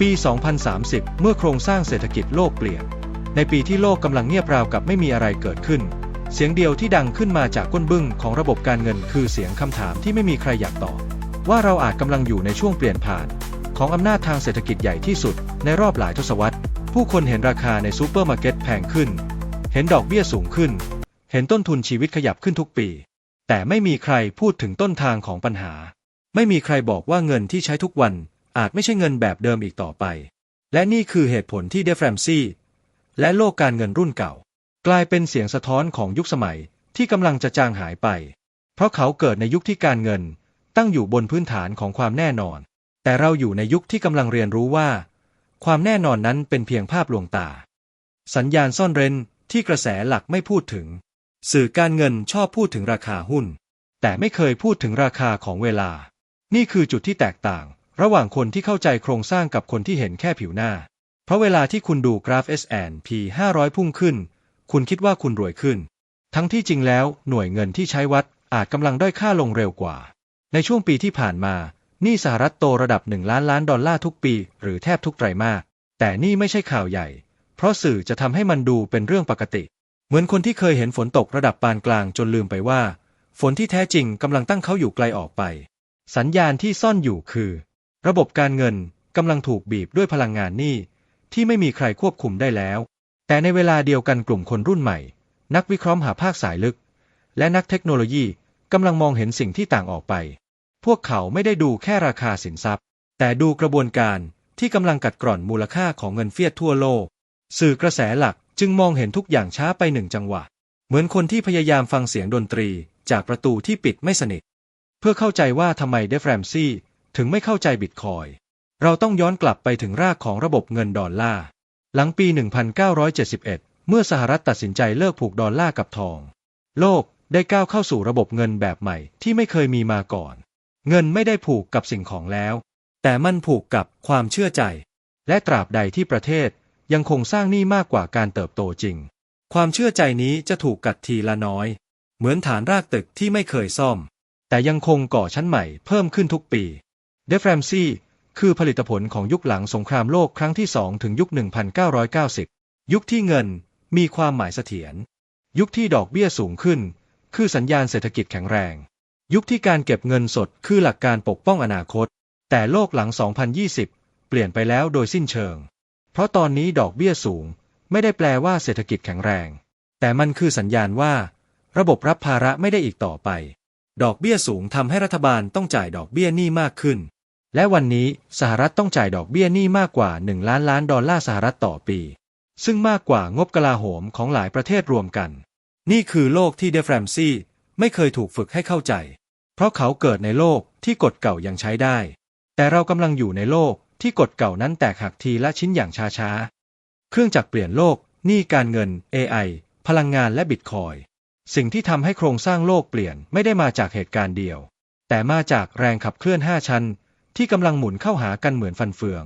ปี 2030 เมื่อโครงสร้างเศรษฐกิจโลกเปลี่ยน ในปีที่โลกกำลังเงียบราวกับไม่มีอะไรเกิดขึ้น เสียงเดียวที่ดังขึ้นมาจากก้นบึ้งของระบบการเงินคือเสียงคำถามที่ไม่มีใครอยากตอบ ว่าเราอาจกำลังอยู่ในช่วงเปลี่ยนผ่าน ของอำนาจทางเศรษฐกิจใหญ่ที่สุด ในรอบหลายทศวรรษ ผู้คนเห็นราคาในซูเปอร์มาร์เก็ตแพงขึ้น เห็นดอกเบี้ยสูงขึ้น เห็นต้นทุนชีวิตขยับขึ้นทุกปี แต่ไม่มีใครพูดถึงต้นทางของปัญหา ไม่มีใครบอกว่าเงินที่ใช้ทุกวัน อาจไม่ใช่เงินแบบเดิมอีกต่อไป และนี่คือเหตุผลที่เดฟแรมซี่และโลกการเงินรุ่นเก่า กลายเป็นเสียงสะท้อนของยุคสมัยที่กำลังจะจางหายไป เพราะเขาเกิดในยุคที่การเงินตั้งอยู่บนพื้นฐานของความแน่นอน แต่เราอยู่ในยุคที่กำลังเรียนรู้ว่า ความแน่นอนนั้นเป็นเพียงภาพลวงตา สัญญาณซ่อนเร้นที่กระแสหลักไม่พูดถึง สื่อการเงินชอบพูดถึงราคาหุ้น แต่ไม่เคยพูดถึงราคาของเวลา นี่คือจุดที่แตกต่าง ระหว่างคนที่เข้าใจโครงสร้างกับคนที่เห็นแค่ผิวหน้า เพราะเวลาที่คุณดูกราฟ S&P 500 พุ่งขึ้น คุณคิดว่าคุณรวยขึ้น ทั้งที่จริงแล้วหน่วยเงินที่ใช้วัดอาจกำลังด้อยค่าลงเร็วกว่า ในช่วงปีที่ผ่านมาหนี้สหรัฐโตระดับ 1 ล้านล้านดอลลาร์ทุกปี หรือแทบทุกไตรมาสแต่นี่ไม่ใช่ข่าวใหญ่ เพราะสื่อจะทำให้มันดูเป็นเรื่องปกติ เหมือนคนที่เคยเห็นฝนตกระดับปานกลางจนลืมไปว่า ฝนที่แท้จริงกำลังตั้งเขาอยู่ไกลออกไป สัญญาณที่ซ่อนอยู่คือ ระบบการเงินกำลังถูกบีบด้วยพลังงานหนี้ที่ไม่มีใครควบคุมได้แล้ว แต่ในเวลาเดียวกันกลุ่มคนรุ่นใหม่ นักวิเคราะห์หาภาคสายลึก และนักเทคโนโลยีกำลังมองเห็นสิ่งที่ต่างออกไป พวกเขาไม่ได้ดูแค่ราคาสินทรัพย์ แต่ดูกระบวนการที่กำลังกัดกร่อนมูลค่าของเงินเฟียดทั่วโลก สื่อกระแสหลักจึงมองเห็นทุกอย่างช้าไปหนึ่งจังหวะ เหมือนคนที่พยายามฟังเสียงดนตรีจากประตูที่ปิดไม่สนิท เพื่อเข้าใจว่าทำไมเดฟแรมซี่ ถึงไม่เข้าใจบิตคอย เราต้องย้อนกลับไปถึงรากของระบบเงินดอลลาร์ หลังปี 1971 เมื่อสหรัฐตัดสินใจเลิกผูกดอลลาร์กับทอง โลกได้ก้าวเข้าสู่ระบบเงินแบบใหม่ที่ไม่เคยมีมาก่อน เงินไม่ได้ผูกกับสิ่งของแล้ว แต่มันผูกกับความเชื่อใจ และตราบใดที่ประเทศยังคงสร้างหนี้มากกว่าการเติบโตจริง ความเชื่อใจนี้จะถูกกัดทีละน้อย เหมือนฐานรากตึกที่ไม่เคยซ่อม แต่ยังคงก่อชั้นใหม่เพิ่มขึ้นทุกปี เดฟแรมซี่คือผลิตผลของยุคหลังสงครามโลกครั้งที่สองถึงยุค 1990 ยุคที่เงินมีความหมายเสถียร ยุคที่ดอกเบี้ยสูงขึ้น คือสัญญาณเศรษฐกิจแข็งแรง ยุคที่การเก็บเงินสดคือหลักการปกป้องอนาคต แต่โลกหลัง 2020 เปลี่ยนไปแล้วโดยสิ้นเชิง เพราะตอนนี้ดอกเบี้ยสูง ไม่ได้แปลว่าเศรษฐกิจแข็งแรง แต่มันคือสัญญาณว่า ระบบรับภาระไม่ได้อีกต่อไป ดอกเบี้ยสูงทำให้รัฐบาลต้องจ่ายดอกเบี้ยหนี้มากขึ้น และวันนี้สหรัฐต้องจ่ายดอกเบี้ยหนี้มากกว่า 1 ล้านล้านดอลลาร์สหรัฐต่อปี ซึ่งมากกว่างบกลาโหมของหลายประเทศรวมกัน นี่คือโลกที่เดฟแรมซี่ไม่เคยถูกฝึกให้เข้าใจ เพราะเขาเกิดในโลกที่กฎเก่ายังใช้ได้ แต่เรากำลังอยู่ในโลกที่กฎเก่านั้นแตกหักทีละชิ้นอย่างช้าๆ เครื่องจักรเปลี่ยนโลกหนี้การเงิน AI พลังงานและบิตคอยสิ่งที่ทำให้โครงสร้างโลกเปลี่ยนไม่ได้มาจากเหตุการณ์เดียว แต่มาจากแรงขับเคลื่อน 5 ชั้น ที่กำลังหมุนเข้าหากันเหมือนฟันเฟือง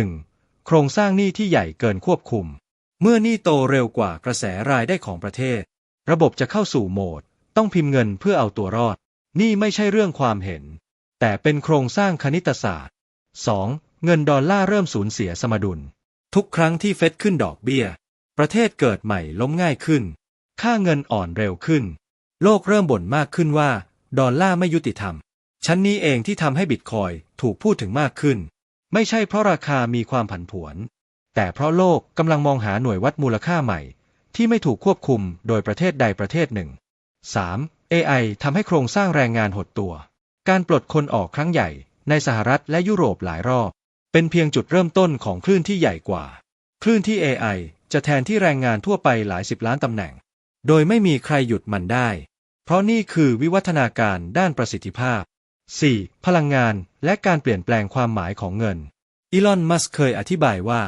1. โครงสร้างหนี้ที่ใหญ่เกินควบคุม เมื่อหนี้โตเร็วกว่ากระแสรายได้ของประเทศ ระบบจะเข้าสู่โหมด ต้องพิมพ์เงินเพื่อเอาตัวรอด นี่ไม่ใช่เรื่องความเห็น แต่เป็นโครงสร้างคณิตศาสตร์ 2. เงินดอลลาร์เริ่มสูญเสียสมดุล ทุกครั้งที่เฟดขึ้นดอกเบี้ย ประเทศเกิดใหม่ล้มง่ายขึ้น ค่าเงินอ่อนเร็วขึ้น โลกเริ่มบ่นมากขึ้นว่า ดอลลาร์ไม่ยุติธรรม ชั้นนี้เองที่ทำให้บิตคอยถูกพูดถึงมากขึ้น ไม่ใช่เพราะราคามีความผันผวน แต่เพราะโลกกำลังมองหาหน่วยวัดมูลค่าใหม่ ที่ไม่ถูกควบคุมโดยประเทศใดประเทศหนึ่ง 3. AI ทำให้โครงสร้างแรงงานหดตัว การปลดคนออกครั้งใหญ่ ในสหรัฐและยุโรปหลายรอบ เป็นเพียงจุดเริ่มต้นของคลื่นที่ใหญ่กว่า คลื่นที่ AI จะแทนที่แรงงานทั่วไปหลายสิบล้านตำแหน่ง โดยไม่มีใครหยุดมันได้ เพราะนี่คือวิวัฒนาการด้านประสิทธิภาพ 4. พลังงานและการเปลี่ยนแปลงความหมายของเงิน อีลอน มัสก์เคยอธิบายว่า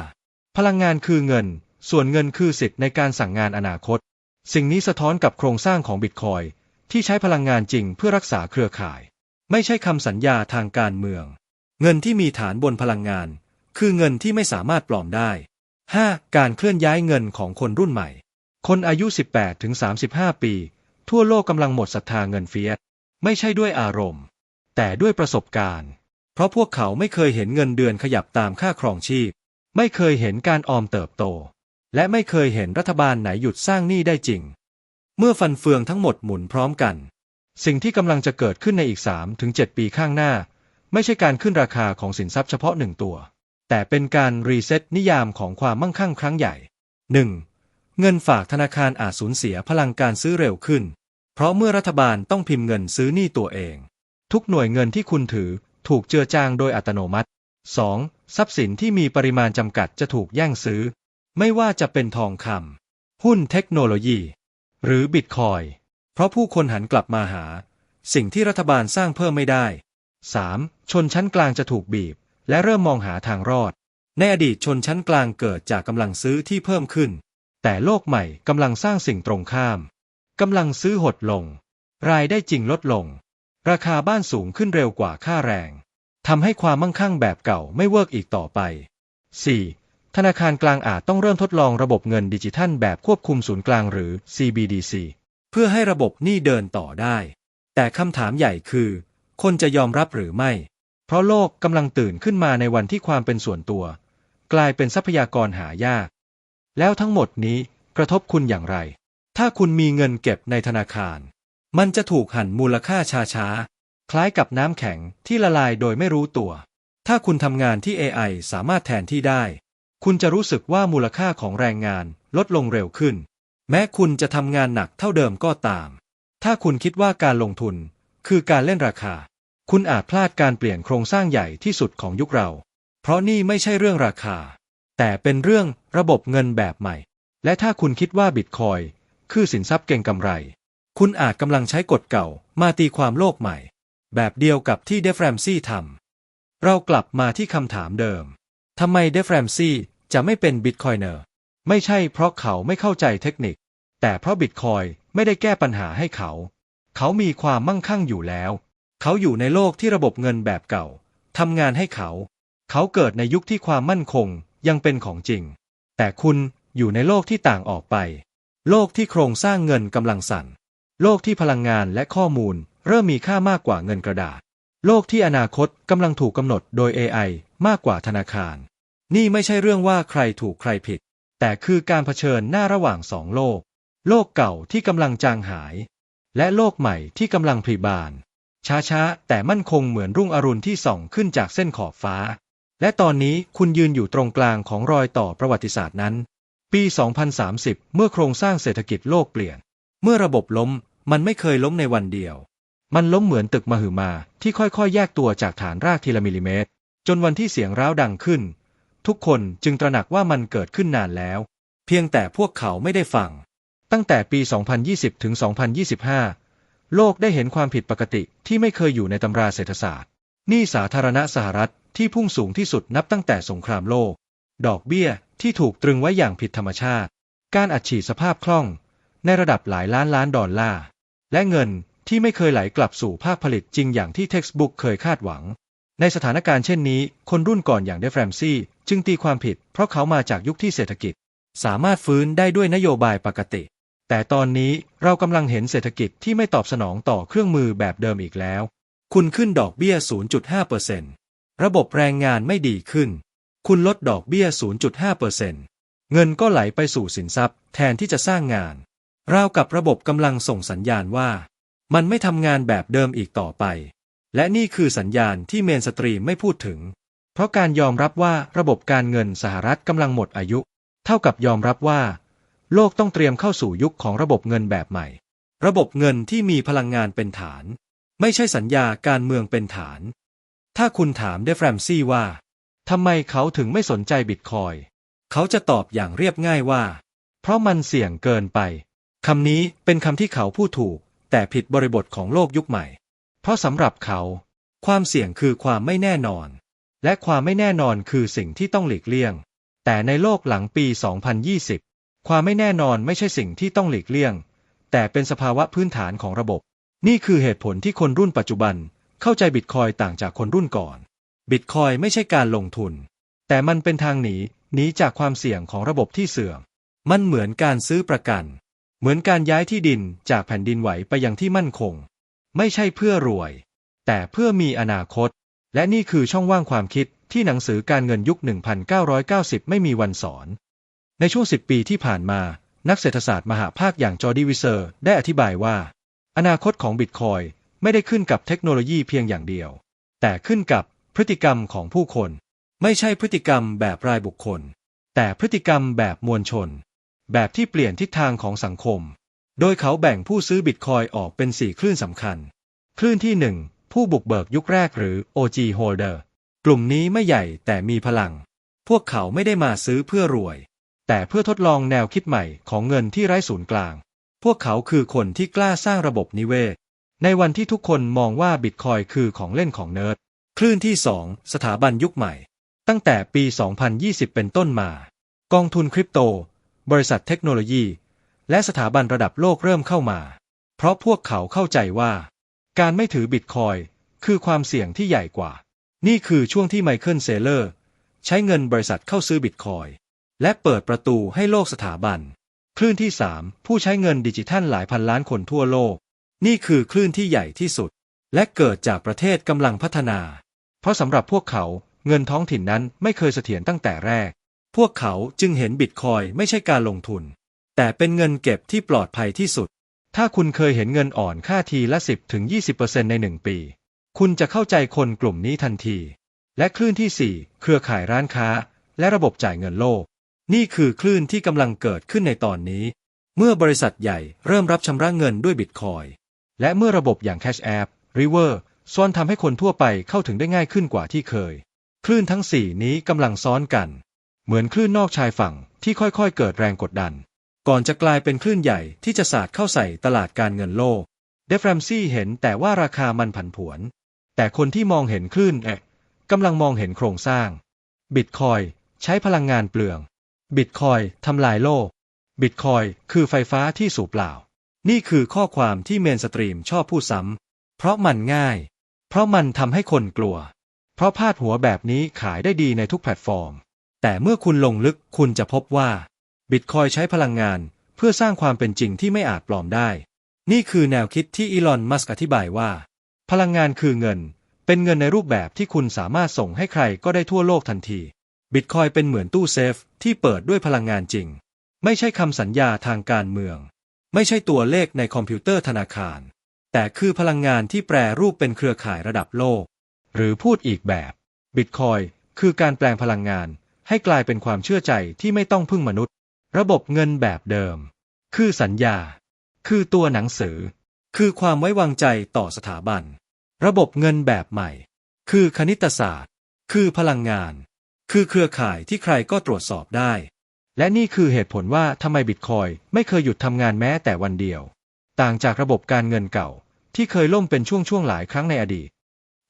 พลังงานคือเงิน ส่วนเงินคือสิทธิ์ในการสั่งงานอนาคต สิ่งนี้สะท้อนกับโครงสร้างของบิตคอยที่ใช้พลังงานจริงเพื่อรักษาเครือข่าย ไม่ใช่คำสัญญาทางการเมือง เงินที่มีฐานบนพลังงาน คือเงินที่ไม่สามารถปลอมได้ 5. การเคลื่อนย้ายเงินของคนรุ่นใหม่ คนอายุ 18ถึง35 ปี ทั่วโลกกำลังหมดศรัทธาเงินเฟียสไม่ใช่ด้วยอารมณ์ แต่ด้วยประสบการณ์ เพราะพวกเขาไม่เคยเห็นเงินเดือนขยับตามค่าครองชีพ ไม่เคยเห็นการออมเติบโต และไม่เคยเห็นรัฐบาลไหนหยุดสร้างหนี้ได้จริง เมื่อฟันเฟืองทั้งหมดหมุนพร้อมกัน สิ่งที่กำลังจะเกิดขึ้นในอีก 3-7 ปีข้างหน้า ไม่ใช่การขึ้นราคาของสินทรัพย์เฉพาะหนึ่งตัว แต่เป็นการรีเซ็ตนิยามของความมั่งคั่งครั้งใหญ่ 1. เงินฝากธนาคารอาจสูญเสียพลังการซื้อเร็วขึ้น เพราะเมื่อรัฐบาลต้องพิมพ์เงินซื้อหนี้ตัวเอง ทุกหน่วยเงินที่คุณถือถูกเจือจางโดยอัตโนมัติ 2. ทรัพย์สินที่มีปริมาณจำกัดจะถูกแย่งซื้อ ไม่ว่าจะเป็นทองคำหุ้นเทคโนโลยี หรือบิตคอยเพราะผู้คนหันกลับมาหา สิ่งที่รัฐบาลสร้างเพิ่มไม่ได้ 3. ชนชั้นกลางจะถูกบีบ และเริ่มมองหาทางรอด ในอดีตชนชั้นกลางเกิดจากกำลังซื้อที่เพิ่มขึ้น แต่โลกใหม่กำลังสร้างสิ่งตรงข้ามกำลังซื้อหดลง รายได้จริงลดลง ราคาบ้านสูงขึ้นเร็วกว่าค่าแรงทำให้ความมั่งคั่งแบบเก่าไม่เวิร์กอีกต่อไป 4. ธนาคารกลางอาจต้องเริ่มทดลองระบบเงินดิจิทัลแบบควบคุมศูนย์กลางหรือ CBDC เพื่อให้ระบบนี้เดินต่อได้ แต่คำถามใหญ่คือ คนจะยอมรับหรือไม่ เพราะโลกกำลังตื่นขึ้นมาในวันที่ความเป็นส่วนตัว กลายเป็นทรัพยากรหายาก แล้วทั้งหมดนี้กระทบคุณอย่างไร ถ้าคุณมีเงินเก็บในธนาคาร มันจะถูกหั่นมูลค่าช้าๆ คล้ายกับน้ำแข็งที่ละลายโดยไม่รู้ตัว ถ้าคุณทำงานที่ AI สามารถแทนที่ได้ คุณจะรู้สึกว่ามูลค่าของแรงงานลดลงเร็วขึ้น แม้คุณจะทำงานหนักเท่าเดิมก็ตาม ถ้าคุณคิดว่าการลงทุน คือการเล่นราคา คุณอาจพลาดการเปลี่ยนโครงสร้างใหญ่ที่สุดของยุคเรา เพราะนี่ไม่ใช่เรื่องราคา แต่เป็นเรื่องระบบเงินแบบใหม่ และถ้าคุณคิดว่าบิตคอยคือสินทรัพย์เก่งกำไร คุณอาจกำลังใช้กฎเก่ามาตีความโลกใหม่ แบบเดียวกับที่เดฟแรมซี่ทำเรากลับมาที่คำถามเดิมทำไมเดฟแรมซี่จะไม่เป็นบิตคอยเนอร์ไม่ใช่เพราะเขาไม่เข้าใจเทคนิค แต่เพราะบิตคอยไม่ได้แก้ปัญหาให้เขา เขามีความมั่งคั่งอยู่แล้ว เขาอยู่ในโลกที่ระบบเงินแบบเก่าทำงานให้เขา เขาเกิดในยุคที่ความมั่นคงยังเป็นของจริง แต่คุณอยู่ในโลกที่ต่างออกไป โลกที่โครงสร้างเงินกำลังสั่น โลกที่พลังงานและข้อมูล เริ่มมีค่ามากกว่าเงินกระดาษ โลกที่อนาคตกำลังถูกกำหนดโดย AI มากกว่าธนาคาร นี่ไม่ใช่เรื่องว่าใครถูกใครผิด แต่คือการเผชิญหน้าระหว่างสองโลก โลกเก่าที่กำลังจางหาย และโลกใหม่ที่กำลังพลีบาน ช้าๆ แต่มั่นคงเหมือนรุ่งอรุณที่ส่องขึ้นจากเส้นขอบฟ้า และตอนนี้คุณยืนอยู่ตรงกลางของรอยต่อประวัติศาสตร์นั้น ปี 2030 เมื่อโครงสร้างเศรษฐกิจโลกเปลี่ยน เมื่อระบบล้ม มันไม่เคยล้มในวันเดียว มันล้มเหมือนตึกมหึมาที่ค่อยๆ แยกตัวจากฐานรากทีละมิลลิเมตร จนวันที่เสียงร้าวดังขึ้น ทุกคนจึงตระหนักว่ามันเกิดขึ้นนานแล้ว เพียงแต่พวกเขาไม่ได้ฟัง ตั้งแต่ปี 2020 ถึง 2025 โลกได้เห็นความผิดปกติที่ไม่เคยอยู่ในตำราเศรษฐศาสตร์หนี้สาธารณะสหรัฐที่พุ่งสูงที่สุดนับตั้งแต่สงครามโลก ดอกเบี้ยที่ถูกตรึงไว้อย่างผิดธรรมชาติ การอัดฉีดสภาพคล่อง ในระดับหลายล้านล้านดอลลาร์ และเงินที่ไม่เคยไหลกลับสู่ภาคผลิตจริงอย่างที่ Textbook เคยคาดหวัง ในสถานการณ์เช่นนี้ คนรุ่นก่อนอย่างเดฟแรมซี่จึงตีความผิด เพราะเขามาจากยุคที่เศรษฐกิจ สามารถฟื้นได้ด้วยนโยบายปกติ แต่ตอนนี้เรากำลังเห็นเศรษฐกิจที่ไม่ตอบสนองต่อเครื่องมือแบบเดิมอีกแล้ว คุณขึ้นดอกเบี้ย 0.5%ระบบแรงงานไม่ดีขึ้น คุณลดดอกเบี้ย 0.5%เงินก็ไหลไปสู่สินทรัพย์แทนที่จะสร้างงาน ราวกับระบบกำลังส่งสัญญาณว่า มันไม่ทำงานแบบเดิมอีกต่อไป และนี่คือสัญญาณที่เมนสตรีมไม่พูดถึง เพราะการยอมรับว่าระบบการเงินสหรัฐกำลังหมดอายุ เท่ากับยอมรับว่า โลกต้องเตรียมเข้าสู่ยุคของระบบเงินแบบใหม่ ระบบเงินที่มีพลังงานเป็นฐาน ไม่ใช่สัญญาการเมืองเป็นฐาน ถ้าคุณถามเดฟแรมซี่ว่าทำไมเขาถึงไม่สนใจบิตคอย เขาจะตอบอย่างเรียบง่ายว่า เพราะมันเสี่ยงเกินไป คำนี้เป็นคำที่เขาพูดถูก แต่ผิดบริบทของโลกยุคใหม่ เพราะสำหรับเขา ความเสี่ยงคือความไม่แน่นอน และความไม่แน่นอนคือสิ่งที่ต้องหลีกเลี่ยง แต่ในโลกหลังปี 2020 ความไม่แน่นอนไม่ใช่สิ่งที่ต้องหลีกเลี่ยง แต่เป็นสภาวะพื้นฐานของระบบ นี่คือเหตุผลที่คนรุ่นปัจจุบันเข้าใจบิตคอยต่างจากคนรุ่นก่อน บิตคอยไม่ใช่การลงทุน แต่มันเป็นทางหนีหนีจากความเสี่ยงของระบบที่เสื่อม มันเหมือนการซื้อประกัน เหมือนการย้ายที่ดินจากแผ่นดินไหวไปยังที่มั่นคง ไม่ใช่เพื่อรวย แต่เพื่อมีอนาคต และนี่คือช่องว่างความคิดที่หนังสือการเงินยุค 1990 ไม่มีวันสอน ในช่วง 10 ปีที่ผ่านมา นักเศรษฐศาสตร์มหาภาคอย่างจอร์ดีวิเซอร์ได้อธิบายว่า อนาคตของบิตคอยไม่ได้ขึ้นกับเทคโนโลยีเพียงอย่างเดียว แต่ขึ้นกับพฤติกรรมของผู้คน ไม่ใช่พฤติกรรมแบบรายบุคคล แต่พฤติกรรมแบบมวลชน แบบที่เปลี่ยนทิศทางของสังคม โดยเขาแบ่งผู้ซื้อบิตคอยออกเป็น 4 คลื่นสำคัญ คลื่นที่ 1 ผู้บุกเบิกยุคแรกหรือ OG holder กลุ่มนี้ไม่ใหญ่แต่มีพลัง พวกเขาไม่ได้มาซื้อเพื่อรวย แต่เพื่อทดลองแนวคิดใหม่ของเงินที่ไร้ศูนย์กลาง พวกเขาคือคนที่กล้าสร้างระบบนิเวศ ในวันที่ทุกคนมองว่าบิตคอยคือของเล่นของเนิร์ด คลื่นที่ 2 สถาบันยุคใหม่ ตั้งแต่ปี 2020 เป็นต้นมา กองทุนคริปโต บริษัทเทคโนโลยี และสถาบันระดับโลกเริ่มเข้ามา เพราะพวกเขาเข้าใจว่า การไม่ถือบิตคอยคือความเสี่ยงที่ใหญ่กว่า นี่คือช่วงที่ไมเคิลเซเลอร์ ใช้เงินบริษัทเข้าซื้อบิตคอยและเปิดประตูให้โลกสถาบัน คลื่นที่ 3 ผู้ใช้เงินดิจิทัลหลายพันล้านคนทั่วโลก นี่คือคลื่นที่ใหญ่ที่สุด และเกิดจากประเทศกำลังพัฒนา เพราะสำหรับพวกเขาเงินท้องถิ่นนั้นไม่เคยเสถียรตั้งแต่แรก พวกเขาจึงเห็นบิตคอยไม่ใช่การลงทุน แต่เป็นเงินเก็บที่ปลอดภัยที่สุด ถ้าคุณเคยเห็นเงินอ่อนค่าทีละ 10-20%ในหนึ่งปี คุณจะเข้าใจคนกลุ่มนี้ทันที และคลื่นที่ 4 เครือข่ายร้านค้า และระบบจ่ายเงินโลก นี่คือคลื่นที่กำลังเกิดขึ้นในตอนนี้ เมื่อบริษัทใหญ่เริ่มรับชำระเงินด้วยบิตคอยและเมื่อระบบอย่าง Cash App River ซ้อนทำให้คนทั่วไปเข้าถึงได้ง่ายขึ้นกว่าที่เคย คลื่นทั้งสี่นี้กำลังซ้อนกัน เหมือนคลื่นนอกชายฝั่งที่ค่อยๆ เกิดแรงกดดัน ก่อนจะกลายเป็นคลื่นใหญ่ที่จะสาดเข้าใส่ตลาดการเงินโลก เดฟแรมซี่เห็นแต่ว่าราคามันผันผวน แต่คนที่มองเห็นคลื่นเอะกำลังมองเห็นโครงสร้าง บิตคอยใช้พลังงานเปลือง บิตคอยทำลายโลก บิตคอยคือไฟฟ้าที่สูบเปล่า นี่คือข้อความที่เมนสตรีมชอบพูดซ้ำ เพราะมันง่าย เพราะมันทำให้คนกลัว เพราะพาดหัวแบบนี้ขายได้ดีในทุกแพลตฟอร์ม แต่เมื่อคุณลงลึกคุณจะพบว่าบิตคอยใช้พลังงานเพื่อสร้างความเป็นจริงที่ไม่อาจปลอมได้ นี่คือแนวคิดที่อีลอน มัสก์อธิบายว่า พลังงานคือเงิน เป็นเงินในรูปแบบที่คุณสามารถส่งให้ใครก็ได้ทั่วโลกทันที บิตคอยเป็นเหมือนตู้เซฟที่เปิดด้วยพลังงานจริง ไม่ใช่คำสัญญาทางการเมือง ไม่ใช่ตัวเลขในคอมพิวเตอร์ธนาคาร แต่คือพลังงานที่แปรรูปเป็นเครือข่ายระดับโลก หรือพูดอีกแบบ บิตคอยคือการแปลงพลังงาน ให้กลายเป็นความเชื่อใจที่ไม่ต้องพึ่งมนุษย์ ระบบเงินแบบเดิม คือสัญญา คือตัวหนังสือ คือความไว้วางใจต่อสถาบัน ระบบเงินแบบใหม่ คือคณิตศาสตร์ คือพลังงาน คือเครือข่ายที่ใครก็ตรวจสอบได้ และนี่คือเหตุผลว่าทำไมบิตคอยไม่เคยหยุดทำงานแม้แต่วันเดียว ต่างจากระบบการเงินเก่า ที่เคยล่มเป็นช่วงๆหลายครั้งในอดีต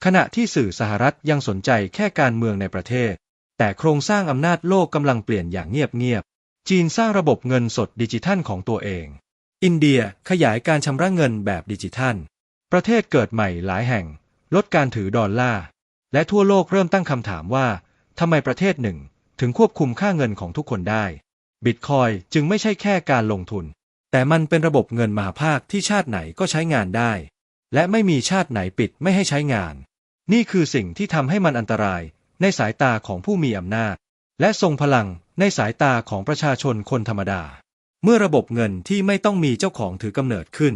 ขณะที่สื่อสหรัฐยังสนใจแค่การเมืองในประเทศ แต่โครงสร้างอำนาจโลกกำลังเปลี่ยนอย่างเงียบๆ จีนสร้างระบบเงินสดดิจิทัลของตัวเอง อินเดียขยายการชำระเงินแบบดิจิทัล ประเทศเกิดใหม่หลายแห่ง ลดการถือดอลลาร์ และทั่วโลกเริ่มตั้งคำถามว่าทำไมประเทศหนึ่งถึงควบคุมค่าเงินของทุกคนได้ บิตคอยจึงไม่ใช่แค่การลงทุน แต่มันเป็นระบบเงินมหาภาคที่ชาติไหนก็ใช้งานได้ และไม่มีชาติไหนปิดไม่ให้ใช้งาน นี่คือสิ่งที่ทำให้มันอันตราย ในสายตาของผู้มีอำนาจ และทรงพลังในสายตาของประชาชนคนธรรมดา เมื่อระบบเงินที่ไม่ต้องมีเจ้าของถือกำเนิดขึ้น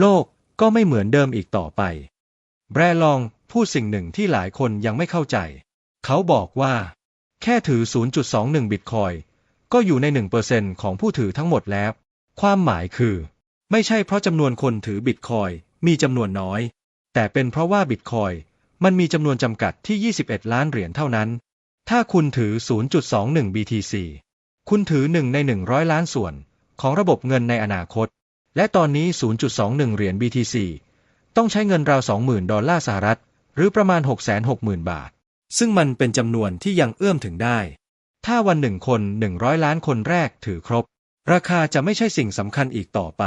โลกก็ไม่เหมือนเดิมอีกต่อไป แบรลองพูดสิ่งหนึ่งที่หลายคนยังไม่เข้าใจ เขาบอกว่า แค่ถือ 0.21 บิตคอยก็อยู่ใน 1%ของผู้ถือทั้งหมดแล้ว ความหมายคือ ไม่ใช่เพราะจำนวนคนถือบิตคอยมีจำนวนน้อย แต่เป็นเพราะว่าบิตคอย มันมีจำนวนจำกัดที่ 21 ล้านเหรียญเท่านั้น ถ้าคุณถือ 0.21 BTC คุณถือ 1 ใน 100 ล้านส่วนของระบบเงินในอนาคต และตอนนี้ 0.21 เหรียญ BTC ต้องใช้เงินราว 20,000 ดอลลาร์สหรัฐ หรือประมาณ 660,000 บาท ซึ่งมันเป็นจำนวนที่ยังเอื้อมถึงได้ ถ้าวันหนึ่งคน 100 ล้านคนแรกถือครบ ราคาจะไม่ใช่สิ่งสำคัญอีกต่อไป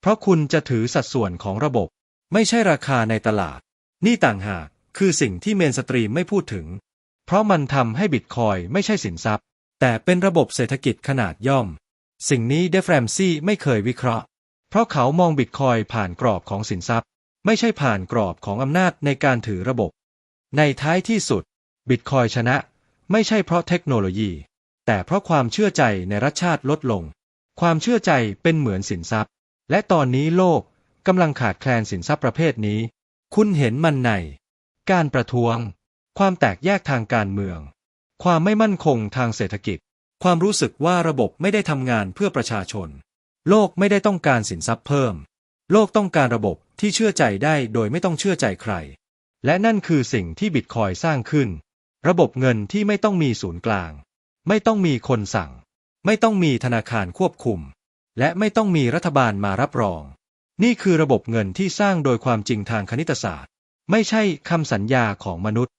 เพราะคุณจะถือสัดส่วนของระบบ ไม่ใช่ราคาในตลาด นี่ต่างหาก คือสิ่งที่เมนสตรีมไม่พูดถึง เพราะมันทำให้บิตคอยไม่ใช่สินทรัพย์ แต่เป็นระบบเศรษฐกิจขนาดย่อม สิ่งนี้เดฟแรมซี่ไม่เคยวิเคราะห์ เพราะเขามองบิตคอยผ่านกรอบของสินทรัพย์ ไม่ใช่ผ่านกรอบของอำนาจในการถือระบบ ในท้ายที่สุด บิตคอยชนะ ไม่ใช่เพราะเทคโนโลยี แต่เพราะความเชื่อใจในรัฐชาติลดลง ความเชื่อใจเป็นเหมือนสินทรัพย์ และตอนนี้โลกกำลังขาดแคลนสินทรัพย์ประเภทนี้ คุณเห็นมันใน การประท้วง ความแตกแยกทางการเมือง ความไม่มั่นคงทางเศรษฐกิจ ความรู้สึกว่าระบบไม่ได้ทำงานเพื่อประชาชน โลกไม่ได้ต้องการสินทรัพย์เพิ่ม โลกต้องการระบบที่เชื่อใจได้โดยไม่ต้องเชื่อใจใคร และนั่นคือสิ่งที่บิตคอยสร้างขึ้น ระบบเงินที่ไม่ต้องมีศูนย์กลาง ไม่ต้องมีคนสั่ง ไม่ต้องมีธนาคารควบคุม และไม่ต้องมีรัฐบาลมารับรอง นี่คือระบบเงินที่สร้างโดยความจริงทางคณิตศาสตร์ ไม่ใช่คำสัญญาของมนุษย์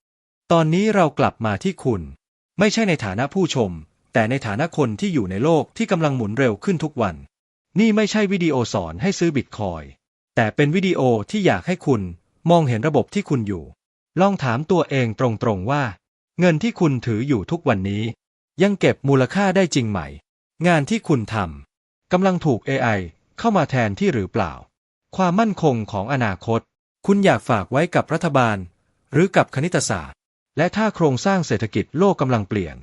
ตอนนี้เรากลับมาที่คุณ ไม่ใช่ในฐานะผู้ชม แต่ในฐานะคนที่อยู่ในโลกที่กำลังหมุนเร็วขึ้นทุกวัน นี่ไม่ใช่วิดีโอสอนให้ซื้อบิตคอยแต่เป็นวิดีโอที่อยากให้คุณมองเห็นระบบที่คุณอยู่ ลองถามตัวเองตรงๆว่า เงินที่คุณถืออยู่ทุกวันนี้ ยังเก็บมูลค่าได้จริงไหม งานที่คุณทำกำลังถูก AI เข้ามาแทนที่หรือเปล่า ความมั่นคงของอนาคต คุณอยากฝากไว้กับรัฐบาล หรือกับคณิตศาสตร์ และถ้าโครงสร้างเศรษฐกิจโลกกำลังเปลี่ยน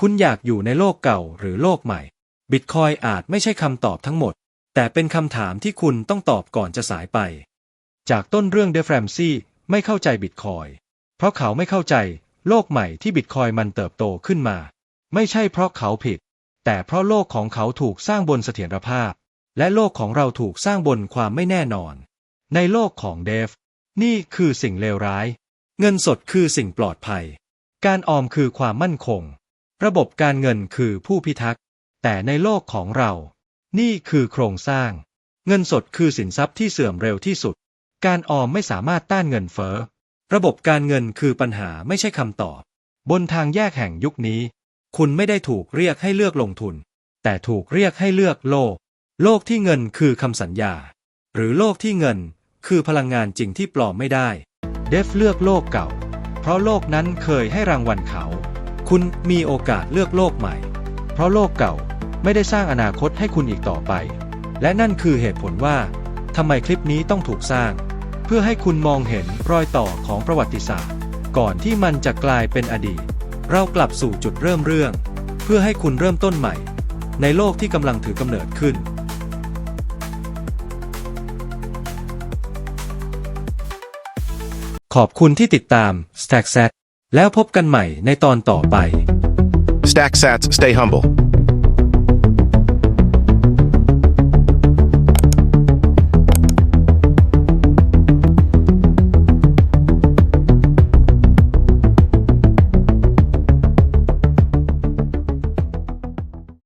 คุณอยากอยู่ในโลกเก่าหรือโลกใหม่ บิตคอยอาจไม่ใช่คำตอบทั้งหมด แต่เป็นคำถามที่คุณต้องตอบก่อนจะสายไป จากต้นเรื่องเดฟแรมซี่ไม่เข้าใจบิตคอยเพราะเขาไม่เข้าใจโลกใหม่ที่บิตคอยมันเติบโตขึ้นมา ไม่ใช่เพราะเขาผิด แต่เพราะโลกของเขาถูกสร้างบนเสถียรภาพ และโลกของเราถูกสร้างบนความไม่แน่นอน ในโลกของเดฟ นี่คือสิ่งเลวร้าย เงินสดคือสิ่งปลอดภัย การออมคือความมั่นคง ระบบการเงินคือผู้พิทักษ์ แต่ในโลกของเรา นี่คือโครงสร้าง เงินสดคือสินทรัพย์ที่เสื่อมเร็วที่สุด การออมไม่สามารถต้านเงินเฟ้อ ระบบการเงินคือปัญหาไม่ใช่คำตอบบนทางแยกแห่งยุคนี้ คุณไม่ได้ถูกเรียกให้เลือกลงทุน แต่ถูกเรียกให้เลือกโลก โลกที่เงินคือคำสัญญา หรือโลกที่เงิน คือพลังงานจริงที่ปลอมไม่ได้ เดฟเลือกโลกเก่า เพราะโลกนั้นเคยให้รางวัลเขา คุณมีโอกาสเลือกโลกใหม่ เพราะโลกเก่าไม่ได้สร้างอนาคตให้คุณอีกต่อไป และนั่นคือเหตุผลว่าทำไมคลิปนี้ต้องถูกสร้าง เพื่อให้คุณมองเห็นรอยต่อของประวัติศาสตร์ ก่อนที่มันจะกลายเป็นอดีต เรากลับสู่จุดเริ่มเรื่อง เพื่อให้คุณเริ่มต้นใหม่ ในโลกที่กำลังถือกำเนิดขึ้น ขอบคุณที่ติดตาม Stack Set แล้วพบกันใหม่ในตอนต่อไป Stack sats, stay humble.